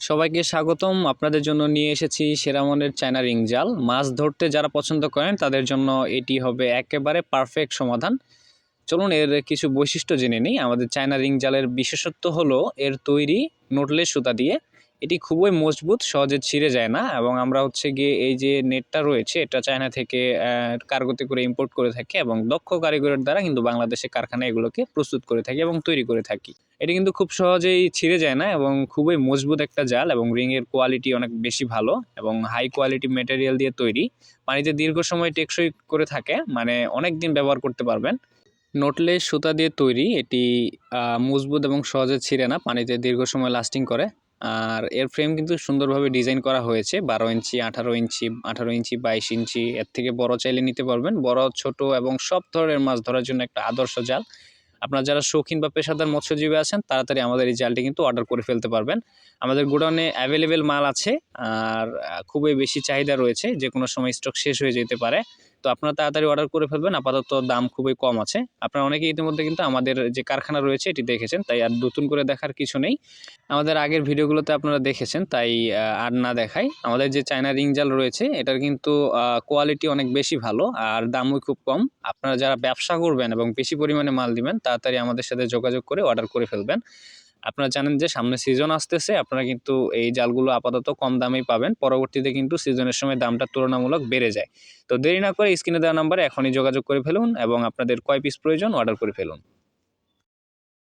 সবাইকে স্বাগতম। আপনাদের জন্য নিয়ে এসেছি সেরামনের চায়না রিং জাল। মাছ ধরতে যারা পছন্দ করেন, তাদের জন্য এটি হবে একেবারে পারফেক্ট সমাধান। চলুন এর কিছু বৈশিষ্ট্য জেনে নিই। আমাদের চায়না রিং জালের বিশেষত্ব হলো, এর তৈরি নোটলেস সুতা দিয়ে এটি খুবই মজবুত, সহজে ছিঁড়ে যায় না এবং আমরা হচ্ছে গিয়ে এই যে নেটটা রয়েছে, এটা চায়না থেকে কার্গোতে করে ইম্পোর্ট করে থাকি এবং দক্ষ কারিগরের দ্বারা কিন্তু বাংলাদেশে কারখানা এগুলোকে প্রস্তুত করে থাকি এবং তৈরি করে থাকি। এটি কিন্তু খুব সহজেই ছিঁড়ে যায় না এবং খুবই মজবুত একটা জাল এবং রিংয়ের কোয়ালিটি অনেক বেশি ভালো এবং হাই কোয়ালিটি মেটেরিয়াল দিয়ে তৈরি। পানিতে দীর্ঘ সময় টেকসই করে থাকে মানে অনেক দিন ব্যবহার করতে পারবেন। নোটলেস সুতা দিয়ে তৈরি, এটি মজবুত এবং সহজে ছিঁড়ে না, পানিতে দীর্ঘ সময় লাস্টিং করে। আর এর ফ্রেম কিন্তু সুন্দরভাবে ডিজাইন করা হয়েছে, বারো ইঞ্চি, আঠারো ইঞ্চি আঠারো ইঞ্চি, বাইশ ইঞ্চি, এর থেকে বড় চাইলে নিতে পারবেন। বড়, ছোট এবং সব ধরনের মাছ ধরার জন্য একটা আদর্শ জাল। আপনারা যারা শৌখিন বা পেশাদার মৎস্যজীবী আছেন, তাড়াতাড়ি আমাদের এই জালটি কিন্তু অর্ডার করে ফেলতে পারবেন। আমাদের গোডাউনে অ্যাভেলেবেল মাল আছে, আর খুবই বেশি চাহিদা রয়েছে যে কোনো সময় স্টক শেষ হয়ে যেতে পারে। তো আপনারা তাড়াতাড়ি অর্ডার করে ফেলবেন। আপাতত দাম খুবই কম আছে। আপনারা অনেকে ইতিমধ্যে কিন্তু আমাদের যে কারখানা রয়েছে, এটি দেখেছেন। তাই আর নতুন করে দেখার কিছু নেই। আমাদের আগের ভিডিওগুলোতে আপনারা দেখেছেন, তাই আর না দেখাই। আমাদের যে চায়না রিংজাল রয়েছে, এটার কিন্তু কোয়ালিটি অনেক বেশি ভালো আর দামও খুব কম। আপনারা যারা ব্যবসা করবেন এবং বেশি পরিমাণে মাল দিবেন, তাড়াতাড়ি আমাদের সাথে যোগাযোগ করে অর্ডার করে ফেলবেন। আপনারা জানেন যে সামনে সিজন আসতেছে, আপনারা কিন্তু এই জালগুলো আপাতত কম দামেই পাবেন। পরবর্তীতে কিন্তু সিজনের সময় দামটা তুলনামূলক বেড়ে যায়। তো দেরি না করে স্ক্রিনে দেওয়া নাম্বারে এখনই যোগাযোগ করে ফেলুন এবং আপনাদের কয় পিস প্রয়োজন অর্ডার করে ফেলুন।